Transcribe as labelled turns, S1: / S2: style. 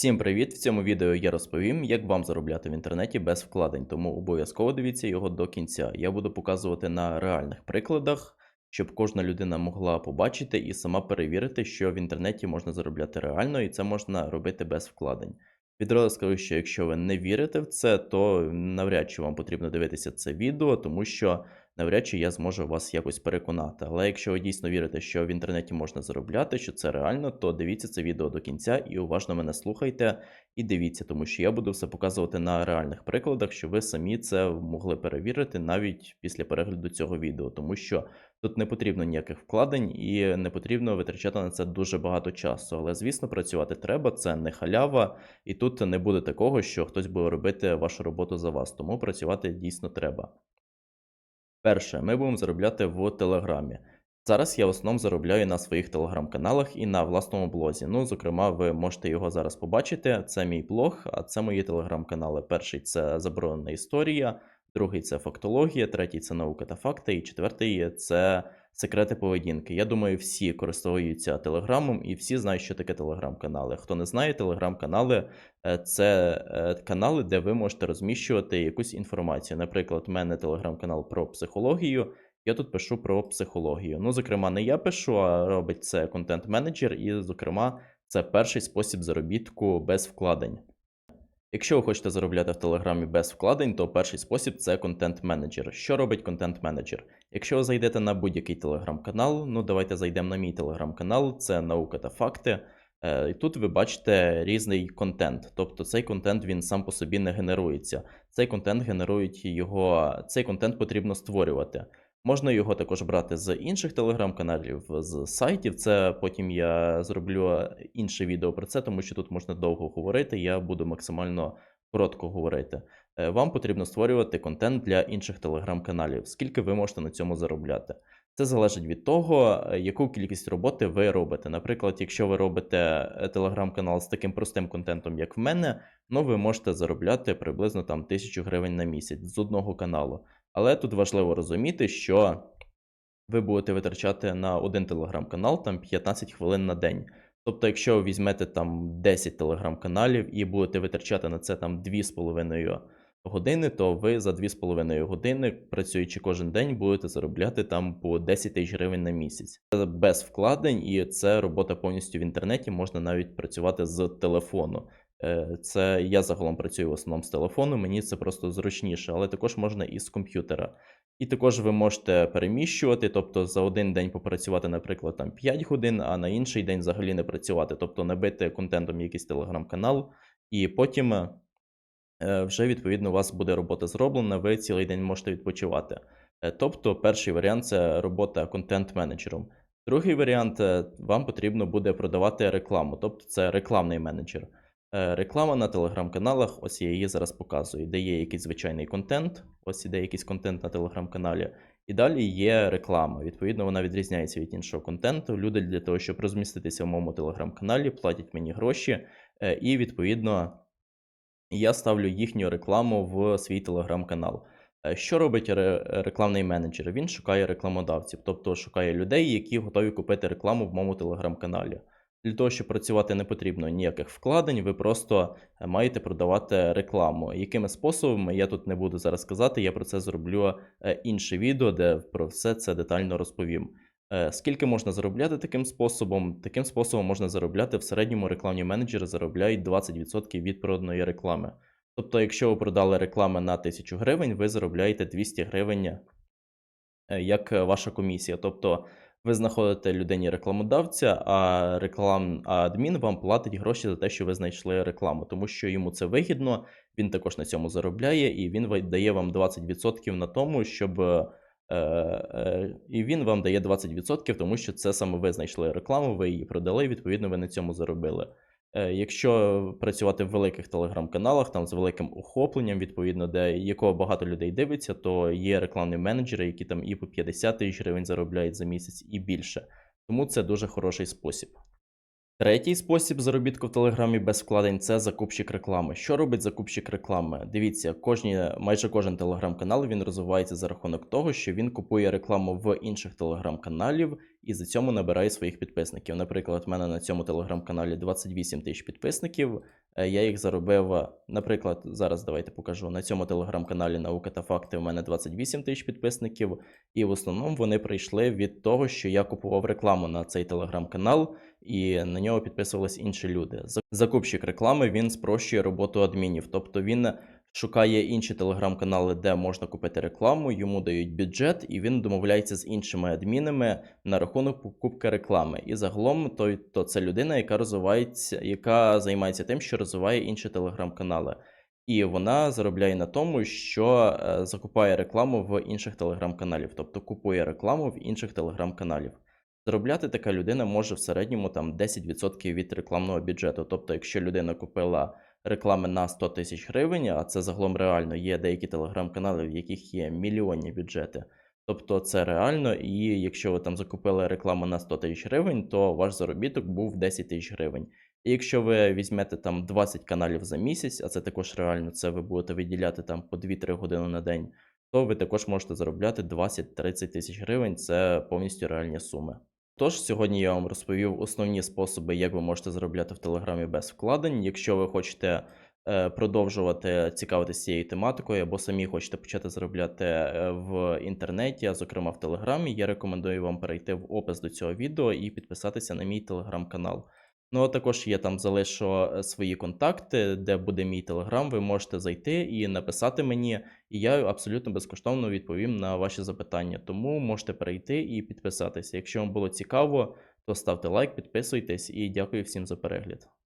S1: Всім привіт! В цьому відео я розповім, як вам заробляти в інтернеті без вкладень, тому обов'язково дивіться його до кінця. Я буду показувати на реальних прикладах, щоб кожна людина могла побачити і сама перевірити, що в інтернеті можна заробляти реально, і це можна робити без вкладень. Відразу скажу, що якщо ви не вірите в це, то навряд чи вам потрібно дивитися це відео, тому що навряд чи я зможу вас якось переконати. Але якщо ви дійсно вірите, що в інтернеті можна заробляти, що це реально, то дивіться це відео до кінця і уважно мене слухайте і дивіться, тому що я буду все показувати на реальних прикладах, щоб ви самі це могли перевірити навіть після перегляду цього відео, тому що тут не потрібно ніяких вкладень і не потрібно витрачати на це дуже багато часу. Але звісно, працювати треба, це не халява, і тут не буде такого, що хтось буде робити вашу роботу за вас, тому працювати дійсно треба. Перше, ми будемо заробляти в Телеграмі. Зараз я в основному заробляю на своїх телеграм-каналах і на власному блозі. Ну, зокрема, ви можете його зараз побачити. Це мій блог, а це мої телеграм-канали. Перший це заборонена історія, другий це фактологія, третій це наука та факти, і четвертий це секрети поведінки. Я думаю, всі користуються телеграмом і всі знають, що таке телеграм-канали. Хто не знає, телеграм-канали е, це е, канали, де ви можете розміщувати якусь інформацію. Наприклад, у мене телеграм-канал про психологію. Я тут пишу про психологію. Ну, зокрема, не я пишу, а робить це контент-менеджер, і, зокрема, це перший спосіб заробітку без вкладень. Якщо ви хочете заробляти в Телеграмі без вкладень, то перший спосіб це контент-менеджер. Що робить контент-менеджер? Якщо ви зайдете на будь-який телеграм-канал, ну давайте зайдемо на мій телеграм-канал, це наука та факти. Е, І тут ви бачите різний контент. Тобто цей контент він сам по собі не генерується. Цей контент генерують його, цей контент потрібно створювати. Можна його також брати з інших телеграм-каналів, з сайтів. Це потім я зроблю інше відео про це, тому що тут можна довго говорити. Я буду максимально коротко говорити. Е, Вам потрібно створювати контент для інших телеграм-каналів, скільки ви можете на цьому заробляти. Це залежить від того, е, яку кількість роботи ви робите. Наприклад, якщо ви робите е, телеграм-канал з таким простим контентом, як в мене, ну ви можете заробляти приблизно там тисячу гривень на місяць з одного каналу. Але тут важливо розуміти, що ви будете витрачати на один телеграм-канал там 15 хвилин на день. Тобто, якщо ви візьмете там 10 телеграм-каналів і будете витрачати на це там 2,5 години, то ви за 2,5 години, працюючи кожен день, будете заробляти там по 10 тисяч гривень на місяць. Це без вкладень, і це робота повністю в інтернеті. Можна навіть працювати з телефону. Е, Це я загалом працюю в основному з телефону, мені це просто зручніше, але також можна і з комп'ютера. І також ви можете переміщувати, тобто за один день попрацювати, наприклад, там 5 годин, а на інший день взагалі не працювати, тобто набити контентом якийсь телеграм-канал, і потім е, вже відповідно у вас буде робота зроблена, ви цілий день можете відпочивати. Е, Тобто, перший варіант це робота контент-менеджером. Другий варіант е, вам потрібно буде продавати рекламу, тобто це рекламний менеджер. Е, Реклама на телеграм-каналах, ось я її зараз показую, де є якийсь звичайний контент, ось іде якийсь контент на телеграм-каналі, і далі є реклама. Відповідно, вона відрізняється від іншого контенту. Люди для того, щоб розміститися в моєму телеграм-каналі, платять мені гроші, е, і відповідно я ставлю їхню рекламу в свій телеграм-канал. Е, Що робить рекламний менеджер? Він шукає рекламодавців, тобто шукає людей, які готові купити рекламу в моєму телеграм-каналі. Для того, щоб працювати не потрібно ніяких вкладень, ви просто е, маєте продавати рекламу. Якими способами, я тут не буду зараз казати, я про це зроблю е, інше відео, де про все це детально розповім. Е, Скільки можна заробляти таким способом? Таким способом можна заробляти в середньому рекламні менеджери заробляють 20% від проданої реклами. Тобто, якщо ви продали реклами на 1000 гривень, ви заробляєте 200 гривень як ваша комісія. Тобто ви знаходите людині рекламодавця, а реклам адмін вам платить гроші за те, що ви знайшли рекламу, тому що йому це вигідно, він також на цьому заробляє, і він дає вам 20% на тому, щоб. е, е, І він вам дає 20%, тому що це саме ви знайшли рекламу, ви її продали, відповідно, ви на цьому заробили. Е, Якщо працювати в великих телеграм-каналах, там з великим охопленням, відповідно, де якого багато людей дивиться, то є рекламні менеджери, які там і по 50 тисяч гривень заробляють за місяць, і більше. Тому це дуже хороший спосіб. Третій спосіб заробітку в Телеграмі без вкладень це закупщик реклами. Що робить закупщик реклами? Дивіться, кожні, майже кожен телеграм-канал він розвивається за рахунок того, що він купує рекламу в інших телеграм-каналів і за цьому набираю своїх підписників. Наприклад, в мене на цьому телеграм-каналі 28 тисяч підписників. Е, Я їх заробив, наприклад, зараз давайте покажу. На цьому телеграм-каналі Наука та факти у мене 28 тисяч підписників, і в основному вони прийшли від того, що я купував рекламу на цей телеграм-канал, і на нього підписувались інші люди. За- Закупщик реклами він спрощує роботу адмінів, тобто він шукає інші телеграм-канали, де можна купити рекламу, йому дають бюджет, і він домовляється з іншими адмінами на рахунок покупки реклами. І загалом то, то це людина, яка розвивається, яка займається тим, що розвиває інші телеграм-канали. І вона заробляє на тому, що е, закупає рекламу в інших телеграм-каналів, тобто купує рекламу в інших телеграм-каналів. Заробляти така людина може в середньому там 10% від рекламного бюджету. Тобто, якщо людина купила реклами на 100 тисяч гривень, а це загалом реально є деякі телеграм-канали, в яких є мільйонні бюджети. Тобто це реально, і якщо ви там закупили рекламу на 100 тисяч гривень, то ваш заробіток був 10 тисяч гривень. І якщо ви візьмете там 20 каналів за місяць, а це також реально, це ви будете виділяти там по 2-3 години на день, то ви також можете заробляти 20-30 тисяч гривень. Це повністю реальні суми. Тож сьогодні я вам розповів основні способи, як ви можете заробляти в Телеграмі без вкладень. Якщо ви хочете е, продовжувати цікавитися цією тематикою, або самі хочете почати заробляти е, в інтернеті, а зокрема в Телеграмі, я рекомендую вам перейти в опис до цього відео і підписатися на мій телеграм-канал. Ну, а також я там залишу е, свої контакти, де буде мій телеграм. Ви можете зайти і написати мені, і я абсолютно безкоштовно відповім на ваші запитання. Тому можете перейти і підписатися. Якщо вам було цікаво, то ставте лайк, підписуйтесь і дякую всім за перегляд.